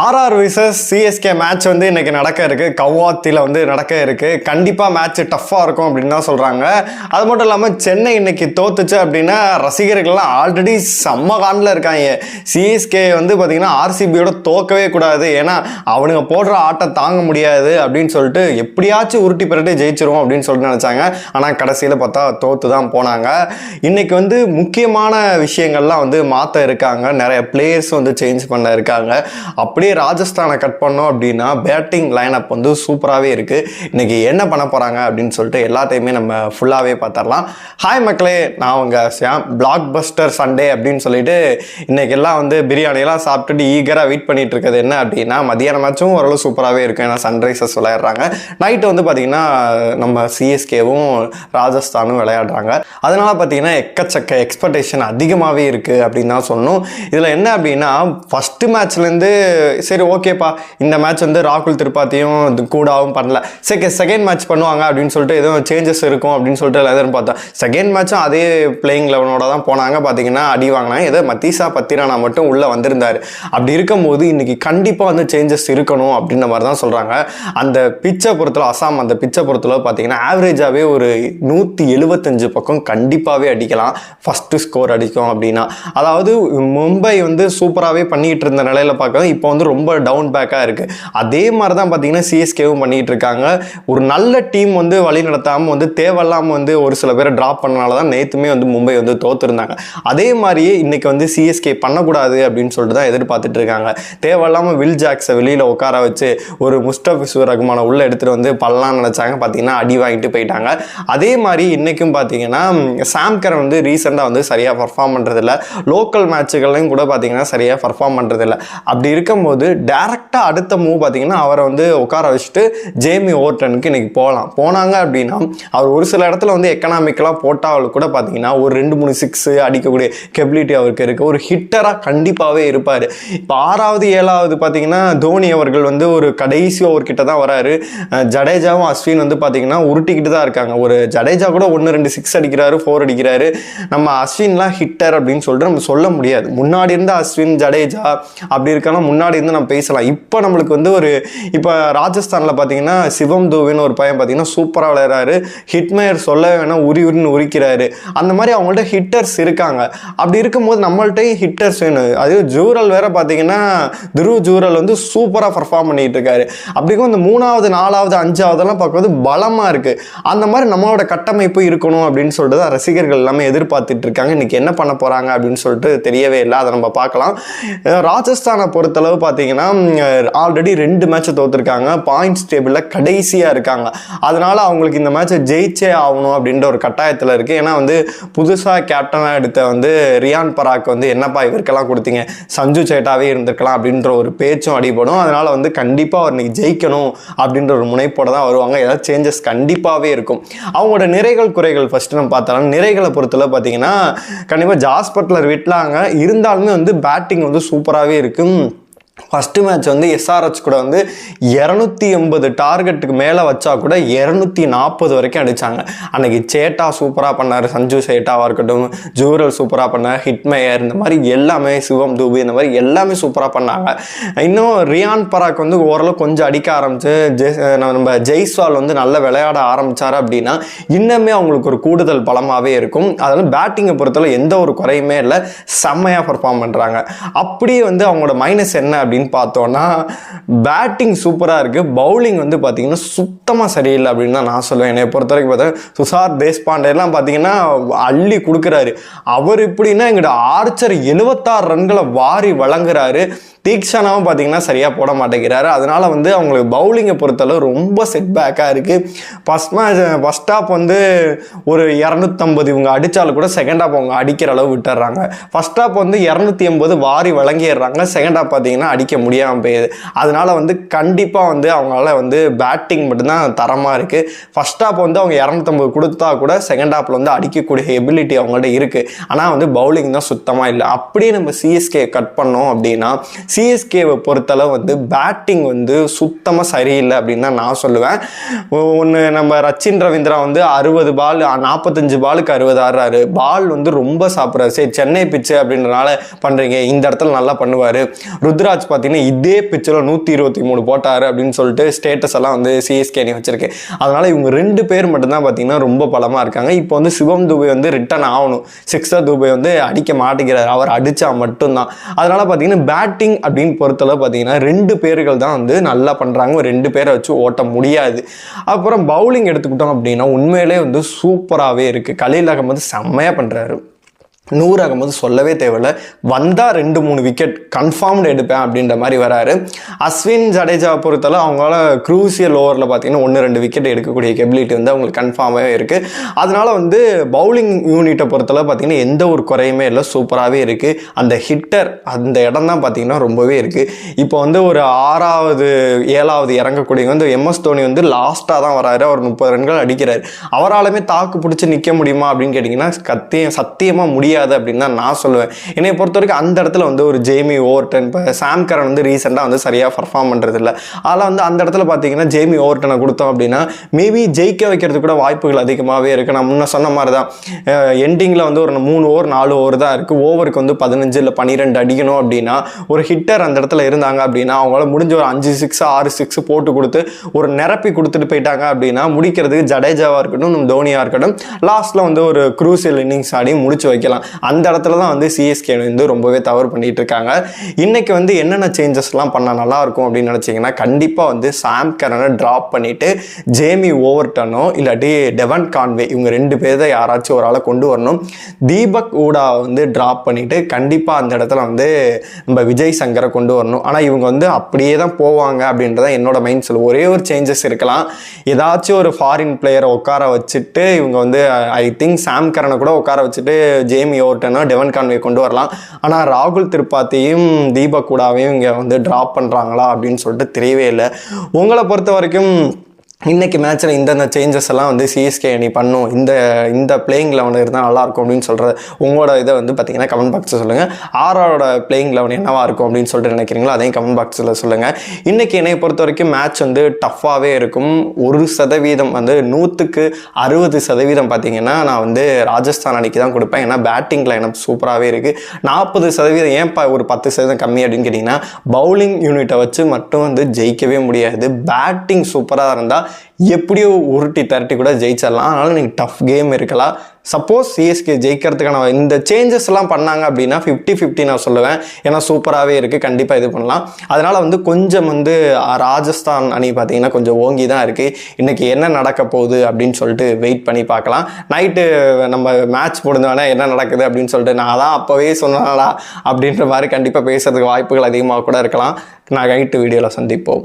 RR versus CSK match வந்து இன்றைக்கி நடக்க இருக்குது கவாத்தியில் வந்து நடக்க இருக்குது கண்டிப்பாக மேட்ச் டஃப்பாக இருக்கும் அப்படின்னு தான் சொல்கிறாங்க அது மட்டும் இல்லாமல் சென்னை இன்னைக்கு தோத்துச்சு அப்படின்னா ரசிகர்கள்லாம் ஆல்ரெடி செம்ம காண்டில் இருக்காங்க. சிஎஸ்கே வந்து பார்த்திங்கன்னா ஆர்சிபியோட தோக்கவே கூடாது. ஏன்னா அவனுங்க போடுற ஆட்டம் தாங்க முடியாது அப்படின்னு சொல்லிட்டு எப்படியாச்சும் உருட்டி பிரட்டி ஜெயிச்சிரும் அப்படின்னு சொல்லிட்டு நினச்சாங்க. ஆனால் கடைசியில் பார்த்தா தோற்று தான் போனாங்க. இன்றைக்கி வந்து முக்கியமான விஷயங்கள்லாம் வந்து மாற்ற இருக்காங்க. நிறைய பிளேயர்ஸ் வந்து சேஞ்ச் பண்ண இருக்காங்க. அப்படி அப்படியே ராஜஸ்தானை கட் பண்ணோம் அப்படின்னா பேட்டிங் லைனப் வந்து சூப்பராகவே இருக்குது இன்றைக்கி என்ன பண்ண போகிறாங்க அப்படின்னு சொல்லிட்டு எல்லாத்தையுமே நம்ம ஃபுல்லாகவே பார்த்துடலாம். ஹாய் மக்களே நான் உங்கள் சாம் பிளாக் பஸ்டர் சண்டே அப்படின்னு சொல்லிட்டு இன்றைக்கெல்லாம் வந்து பிரியாணியெல்லாம் சாப்பிட்டுட்டு ஈகராக வெயிட் பண்ணிட்டு இருக்கிறது என்ன அப்படின்னா மதியானமாச்சும் ஓரளவு சூப்பராகவே இருக்கும் ஏன்னா சன்ரைசர்ஸ் விளையாடுறாங்க. நைட்டு வந்து பார்த்திங்கன்னா நம்ம சிஎஸ்கேவும் ராஜஸ்தானும் விளையாடுறாங்க. அதனால் பார்த்தீங்கன்னா எக்கச்சக்க எக்ஸ்பெக்டேஷன் அதிகமாகவே இருக்குது அப்படின்னு தான் சொல்லணும். இதில் என்ன அப்படின்னா ஃபஸ்ட்டு மேட்ச்லேருந்து சரி ஓகேப்பா. இந்த மேட்ச் வந்து ராகுல் திருப்பாத்தியும் கூடாவும் பண்ணல. சரி செகண்ட் மேட்ச் பண்ணுவாங்க அப்படின்னு சொல்லிட்டு எதுவும் சேஞ்சஸ் இருக்கும் அப்படின்னு சொல்லிட்டு எல்லாரும் பார்த்தா செகண்ட் மேட்சும் அதே பிளேயிங் லெவனோட தான் போனாங்க. பார்த்தீங்கன்னா அடி வாங்கினாங்க. ஏதோ மத்தீசா பத்திரானா மட்டும் உள்ளே வந்திருந்தார். அப்படி இருக்கும்போது இன்னைக்கு கண்டிப்பாக வந்து சேஞ்சஸ் இருக்கணும் அப்படின்ற மாதிரி தான் சொல்கிறாங்க அந்த பிச்சை பொறுத்தல அசாம் அந்த பிச்சை பொறுத்தல பார்த்தீங்கன்னா ஆவரேஜாகவே ஒரு நூற்றி எழுபத்தஞ்சு பக்கம் கண்டிப்பாகவே அடிக்கலாம். ஃபஸ்ட்டு ஸ்கோர் அடிக்கும் அப்படின்னா. அதாவது மும்பை வந்து சூப்பராகவே பண்ணிகிட்டு இருந்த நிலையில் பார்க்க இப்போ வந்து ரொம்ப டவுன் பேக்காக இருக்குது அதே மாதிரி தான் பார்த்தீங்கன்னா சிஎஸ்கேவும் பண்ணிகிட்டு இருக்காங்க. ஒரு நல்ல டீம் வந்து வழி நடத்தாமல் வந்து தேவையில்லாமல் வந்து ஒரு சில பேரை ட்ராப் பண்ணனால தான் நேற்றுமே வந்து மும்பை வந்து தோற்றுருந்தாங்க அதே மாதிரியே இன்றைக்கி வந்து சிஎஸ்கே பண்ணக்கூடாது அப்படின்னு சொல்லிட்டு தான் எதிர்பார்த்துட்டு இருக்காங்க. தேவையில்லாமல் வில் ஜாக்ஸை வெளியில் உட்கார வச்சு ஒரு முஸ்டபிசுவர் ரகுமானை உள்ளே எடுத்துகிட்டு வந்து பல்லாம் நினச்சாங்க. பார்த்தீங்கன்னா அடி வாங்கிட்டு போயிட்டாங்க. அதே மாதிரி இன்றைக்கும் பார்த்தீங்கன்னா சாம் கரன் வந்து ரீசெண்டாக வந்து சரியாக பர்ஃபார்ம் பண்ணுறதில்ல லோக்கல் மேட்சுகள்லையும் கூட பார்த்தீங்கன்னா சரியாக பர்ஃபார்ம் பண்ணுறதில்ல அப்படி இருக்கும்போது டேரெக்டாக அடுத்த மூவ் பார்த்தீங்கன்னா அவரை வந்து உட்கார வச்சுட்டு ஜேமி ஓர்டனுக்கு இன்றைக்கி போகலாம். போனாங்க அப்படின்னா அவர் ஒரு சில இடத்துல வந்து எக்கனாமிக்கலாக போட்டால் கூட பார்த்தீங்கன்னா ஒரு ரெண்டு மூணு சிக்ஸு அடிக்கக்கூடிய கெபிலிட்டி அவருக்கு இருக்குது ஒரு ஹிட்டராக கண்டிப்பாகவே இருப்பார். இப்போ ஆறாவது ஏழாவது பார்த்தீங்கன்னா தோனி அவர்கள் வந்து ஒரு கடைசி ஓவர்கிட்ட தான் வராரு. ஜடேஜாவும் அஸ்வின் வந்து பார்த்தீங்கன்னா உருட்டிக்கிட்டு தான் இருக்காங்க. ஒரு ஜடேஜா கூட ஒன்று ரெண்டு சிக்ஸ் அடிக்கிறாரு ஃபோர் அடிக்கிறாரு. நம்ம அஸ்வின்லாம் ஹிட்டர் அப்படின்னு சொல்லிட்டு நம்ம சொல்ல முடியாது. முன்னாடி இருந்த அஸ்வின் ஜடேஜா அப்படி இருக்கலாம் முன்னாடி இருந்து நம்ம பேசலாம். இப்போ நம்மளுக்கு வந்து ஒரு இப்போ ராஜஸ்தானில் பார்த்தீங்கன்னா சிவம் தூவின்னு ஒரு பையன் பார்த்தீங்கன்னா சூப்பராக விளையாடுறாரு. ஹிட்மேயர் சொல்ல வேணாம் உரி உரின்னு உரிக்கிறாரு. அந்த மாதிரி அவங்கள்ட்ட ஹிட்டர்ஸ் இருக்காங்க. அப்படி இருக்கும்போது நம்மள்ட்டையும் ஹிட்டர்ஸ் வேணும். அது ஜூரல் வேற பார்த்தீங்கன்னா துருவ் ஜூரல் வந்து சூப்பராக பர்ஃபார்ம் பண்ணிட்டு இருக்காரு. அப்படிக்கும் இந்த மூணாவது நாலாவது அஞ்சாவதெல்லாம் பார்க்கும்போது பலமாக இருக்குது அந்த மாதிரி நம்மளோட கட்டமைப்பு இருக்கணும் அப்படின்னு சொல்லிட்டு தான் ரசிகர்கள் எல்லாமே எதிர்பார்த்துட்டு இருக்காங்க. இன்னைக்கு என்ன பண்ண போகிறாங்க அப்படின்னு சொல்லிட்டு தெரியவே இல்லை. அதை நம்ம பார்க்கலாம். ராஜஸ்தானை பொறுத்தளவு பார்த்தீங்கன்னா ஆல்ரெடி ரெண்டு மேட்சை தோற்றுருக்காங்க பாயிண்ட்ஸ் டேபிளில் கடைசியாக இருக்காங்க. அதனால் அவங்களுக்கு இந்த மேட்சை ஜெயிச்சே ஆகணும் அப்படின்ற ஒரு கட்டாயத்தில் இருக்குது ஏன்னா வந்து புதுசாக கேப்டனாக எடுத்த வந்து ரியான் பராக் வந்து என்னப்பா இவருக்கெல்லாம் கொடுத்தீங்க? சஞ்சு சேட்டாவே இருந்திருக்கலாம் அப்படின்ற ஒரு பேச்சும் அடிபடும். அதனால் வந்து கண்டிப்பாக அவர் இன்னைக்கு ஜெயிக்கணும் அப்படின்ற ஒரு முனைப்போட தான் வருவாங்க. ஏதாவது சேஞ்சஸ் கண்டிப்பாகவே இருக்கும். அவங்களோட நிறைகள் குறைகள் ஃபஸ்ட்டு நம்ம பார்த்தாலும் நிறைகளை பொறுத்தளவு பார்த்தீங்கன்னா கண்டிப்பாக ஜாஸ்பட்லர் விட்டலாங்க இருந்தாலுமே வந்து பேட்டிங் வந்து சூப்பராகவே இருக்கும். ஃபஸ்ட்டு மேட்ச் வந்து எஸ்ஆர்ஹெச் கூட வந்து இரநூத்தி எண்பது டார்கெட்டுக்கு மேலே வச்சா கூட இரநூத்தி நாற்பது வரைக்கும் அடித்தாங்க அன்னைக்கு சேட்டா சூப்பராக பண்ணார். சஞ்சு சேட்டாவாக இருக்கட்டும் ஜூரல் சூப்பராக பண்ணார் ஹிட்மேயர் இந்த மாதிரி எல்லாமே சிவம் தூபி இந்த மாதிரி எல்லாமே சூப்பராக பண்ணாங்க. இன்னும் ரியான் பராக் வந்து ஓரளவு கொஞ்சம் அடிக்க ஆரம்பிச்சு நம்ம ஜெய்ஸ்வால் வந்து நல்லா விளையாட ஆரம்பித்தார் அப்படின்னா இன்னுமே அவங்களுக்கு ஒரு கூடுதல் பலமாகவே இருக்கும். அதனால் பேட்டிங்கை பொறுத்தவரை எந்த ஒரு குறையுமே இல்லை. செம்மையாக பர்ஃபார்ம் பண்ணுறாங்க அப்படியே வந்து அவங்களோட மைனஸ் என்ன அப்படின்னு பார்த்தோன்னா பேட்டிங் சூப்பராக இருக்குது பவுலிங் வந்து பார்த்தீங்கன்னா சுத்தமாக சரியில்லை அப்படின்னு தான் நான் சொல்லுவேன். என்னை பொறுத்த வரைக்கும் பார்த்தா சுசார் தேஷ்பாண்டேலாம் பார்த்தீங்கன்னா அள்ளி கொடுக்குறாரு. அவர் எப்படின்னா எங்களோட ஆர்ச்சர் எழுபத்தாறு ரன்களை வாரி வழங்குறாரு. தீக்ஷனாவும் பார்த்தீங்கன்னா சரியாக போட மாட்டேங்கிறாரு. அதனால் வந்து அவங்களுக்கு பவுலிங்கை பொறுத்தளவு ரொம்ப செட் பேக்காக இருக்குது ஃபஸ்ட் மேட்ச் ஃபஸ்ட் ஆஃப் வந்து ஒரு இரநூத்தம்பது இவங்க அடித்தாலும் கூட செகண்ட் ஆஃப் அவங்க அடிக்கிற அளவு விட்டுறாங்க. ஃபஸ்ட் ஆஃப் வந்து இரநூத்தி எண்பது வாரி வழங்கிடுறாங்க. செகண்ட் ஆஃப் பார்த்தீங்கன்னா அடிக்க முடியாமல் போயிடுது. அதனால் வந்து கண்டிப்பாக வந்து அவங்களால வந்து பேட்டிங் மட்டும்தான் தரமாக இருக்குது ஃபஸ்ட் ஆஃப் வந்து அவங்க இரநூத்தம்பது கொடுத்தா கூட செகண்ட் ஆஃபில் வந்து அடிக்கக்கூடிய எபிலிட்டி அவங்கள்ட்ட இருக்குது ஆனால் வந்து பவுலிங் தான் சுத்தமாக இல்லை. அப்படியே நம்ம சிஎஸ்கே கட் பண்ணோம் அப்படின்னா சிஎஸ்கேவை பொறுத்தளவு வந்து பேட்டிங் வந்து சுத்தமாக சரியில்லை அப்படின்னு தான் நான் சொல்லுவேன். ஒன்று நம்ம ரச்சின் ரவீந்திரா வந்து அறுபது பால் நாற்பத்தஞ்சு பாலுக்கு அறுபது ஆடுறாரு. பால் வந்து ரொம்ப சாப்பிட்றாரு. சரி சென்னை பிச்சு அப்படின்றனால பண்ணுறீங்க இந்த இடத்துல நல்லா பண்ணுவார். ருத்ராஜ் பார்த்தீங்கன்னா இதே பிச்சில் நூற்றி இருபத்தி மூணு போட்டார் அப்படின்னு சொல்லிட்டு ஸ்டேட்டஸ் எல்லாம் வந்து சிஎஸ்கே அணி வச்சிருக்கு. அதனால் இவங்க ரெண்டு பேர் மட்டும்தான் பார்த்தீங்கன்னா ரொம்ப பலமாக இருக்காங்க. இப்போ வந்து சிவம் துபை வந்து ரிட்டர்ன் ஆகணும். சிக்ஸர் துபை வந்து அடிக்க மாட்டேங்கிறார். அவர் அடித்தா மட்டும்தான். அதனால் பார்த்தீங்கன்னா பேட்டிங் அப்படின்னு பொறுத்தளவு பார்த்தீங்கன்னா ரெண்டு பேர்கள் தான் வந்து நல்லா பண்ணுறாங்க ரெண்டு பேரை வச்சு ஓட்ட முடியாது. அப்புறம் பவுலிங் எடுத்துக்கிட்டோம் அப்படின்னா உண்மையிலே வந்து சூப்பராகவே இருக்குது கலீல் அகமது செம்மையாக பண்ணுறாரு நூறு ஆகும்போது சொல்லவே தேவையில்ல. வந்தால் ரெண்டு மூணு விக்கெட் கன்ஃபார்ம்டு எடுப்பேன் அப்படின்ற மாதிரி வராரு. அஸ்வின் ஜடேஜா பொறுத்தளவு அவங்களால க்ரூசியல் ஓவரில் பார்த்தீங்கன்னா ஒன்று ரெண்டு விக்கெட் எடுக்கக்கூடிய கெபிலிட்டி வந்து அவங்களுக்கு கன்ஃபார்மாகவே இருக்குது அதனால் வந்து பவுலிங் யூனிட்டை பொறுத்தளவு பார்த்தீங்கன்னா எந்த ஒரு குறையுமே இல்லை. சூப்பராகவே இருக்குது அந்த ஹிட்டர் அந்த இடம் தான் பார்த்தீங்கன்னா ரொம்பவே இருக்குது இப்போ வந்து ஒரு ஆறாவது ஏழாவது இறங்கக்கூடிய வந்து எம்எஸ் தோனி வந்து லாஸ்ட்டாக தான் வராரு. அவர் முப்பது ரன்கள் அடிக்கிறார். அவராலுமே தாக்கு பிடிச்சி நிற்க முடியுமா அப்படின்னு கேட்டிங்கன்னா கத்தியம் சத்தியமாக முடியாது அப்படின்னு தான் நான் சொல்லுவேன். என்னை பொறுத்த வரைக்கும் அந்த இடத்துல வந்து ஒரு ஜேமி ஓவர்டன் இப்போ சாம் கரன் வந்து ரீசெண்டாக வந்து சரியாக பர்ஃபார்ம் பண்ணுறது இல்லை அதெல்லாம் வந்து அந்த இடத்துல பார்த்தீங்கன்னா ஜேமி ஓவர்டனை கொடுத்தோம் அப்படின்னா மேபி ஜெயிக்க வைக்கிறதுக்கு கூட வாய்ப்புகள் அதிகமாகவே இருக்குது நான் முன்ன சொன்ன மாதிரி தான் எண்டிங்கில் வந்து ஒரு மூணு ஓவர் நாலு ஓவர் தான் இருக்குது ஓவருக்கு வந்து பதினஞ்சு இல்லை பன்னிரெண்டு அடிக்கணும் அப்படின்னா ஒரு ஹிட்டர் அந்த இடத்துல இருந்தாங்க அப்படின்னா அவங்களால முடிஞ்ச ஒரு அஞ்சு சிக்ஸ் ஆறு சிக்ஸ் போட்டு கொடுத்து ஒரு நிரப்பி கொடுத்துட்டு போயிட்டாங்க அப்படின்னா முடிக்கிறதுக்கு ஜடேஜாவாக இருக்கட்டும் நம்ம தோனியாக இருக்கட்டும் லாஸ்ட்டில் வந்து ஒரு குரூசியல் இன்னிங்ஸ் ஆடி முடிச்சு வைக்கலாம். அந்த இடத்துல தான் வந்து சிஎஸ்கே வந்து ரொம்பவே தவறு பண்ணிட்டு இருக்காங்க. இன்னைக்கு வந்து என்னென்ன சேஞ்சஸ்லாம் பண்ணால் நல்லா இருக்கும் அப்படின்னு நினச்சிங்கன்னா கண்டிப்பாக வந்து சாம் கரனை ட்ராப் பண்ணிட்டு ஜேமி ஓவர்டனோ இல்லாட்டி டெவன் கான்வே இவங்க ரெண்டு பேர் தான் யாராச்சும் ஒரு ஆளை கொண்டு வரணும். தீபக் ஊடா வந்து ட்ராப் பண்ணிட்டு கண்டிப்பாக அந்த இடத்துல வந்து நம்ம விஜய் சங்கரை கொண்டு வரணும். ஆனால் இவங்க வந்து அப்படியே தான் போவாங்க அப்படின்றத என்னோட மைண்ட் செல் ஒரே ஒரு சேஞ்சஸ் இருக்கலாம். ஏதாச்சும் ஒரு ஃபாரின் பிளேயரை உட்கார வச்சுட்டு இவங்க வந்து ஐ திங்க் சாம் கரனை கூட உட்கார வச்சுட்டு ஜேமி ஓவர்டனோ டெவன் கான்வே கொண்டு வரலாம். ஆனால் ராகுல் திருப்பாத்தியும் தீபக் கூடாவையும் இங்கே வந்து ட்ராப் பண்ணுறாங்களா அப்படின்னு சொல்லிட்டு தெரியவே இல்லை. உங்களை பொறுத்த வரைக்கும் இன்றைக்கி மேட்ச்சில் இந்தந்த சேஞ்சஸ் எல்லாம் வந்து சிஎஸ்கே அணி பண்ணும். இந்த இந்த பிளேயிங் லெவன் இருந்தால் நல்லாயிருக்கும் அப்படின்னு சொல்கிறது உங்களோட இதை வந்து பார்த்தீங்கன்னா கமெண்ட் பாக்ஸில் சொல்லுங்கள் ஆரோட பிளேயிங் லெவன் என்னவாக இருக்கும் அப்படின்னு சொல்லிட்டு நினைக்கிறீங்களோ அதையும் கமெண்ட் பாக்ஸில் சொல்லுங்கள் இன்றைக்கி என்னை பொறுத்த வரைக்கும் மேட்ச் வந்து டஃப்பாகவே இருக்கும். ஒரு சதவீதம் வந்து நூற்றுக்கு அறுபது சதவீதம் பார்த்தீங்கன்னா நான் வந்து ராஜஸ்தான் அணிக்கு தான் கொடுப்பேன். ஏன்னா பேட்டிங் லைனப் சூப்பராகவே இருக்குது நாற்பது சதவீதம் ஏன்ப்பா ஒரு பத்து சதவீதம் கம்மி அப்படின்னு கேட்டிங்கன்னா பவுலிங் யூனிட்டை வச்சு மட்டும் வந்து ஜெயிக்கவே முடியாது. பேட்டிங் சூப்பராக இருந்தால் எப்படியோ உருட்டி தரட்டி கூட ஜெயிச்சிடலாம். அதனால் நீங்கள் டஃப் கேம் இருக்கலாம். சப்போஸ் சிஎஸ்கே ஜெயிக்கிறதுக்கான இந்த சேஞ்சஸ்லாம் பண்ணாங்க அப்படின்னா ஃபிஃப்டி ஃபிஃப்டி நான் சொல்லுவேன். ஏன்னா சூப்பராகவே இருக்குது கண்டிப்பாக இது பண்ணலாம். அதனால் வந்து கொஞ்சம் வந்து ராஜஸ்தான் அணி பார்த்தீங்கன்னா கொஞ்சம் ஓங்கி தான் இருக்குது இன்றைக்கி என்ன நடக்க போகுது அப்படின்னு சொல்லிட்டு வெயிட் பண்ணி பார்க்கலாம். நைட்டு நம்ம மேட்ச் முடிஞ்சோடனே என்ன நடக்குது அப்படின்னு சொல்லிட்டு நான் தான் அப்போவே சொன்னாடா அப்படின்ற மாதிரி கண்டிப்பாக பேசுகிறதுக்கு வாய்ப்புகள் அதிகமாக கூட இருக்கலாம். நான் நைட்டு வீடியோவில் சந்திப்போம்.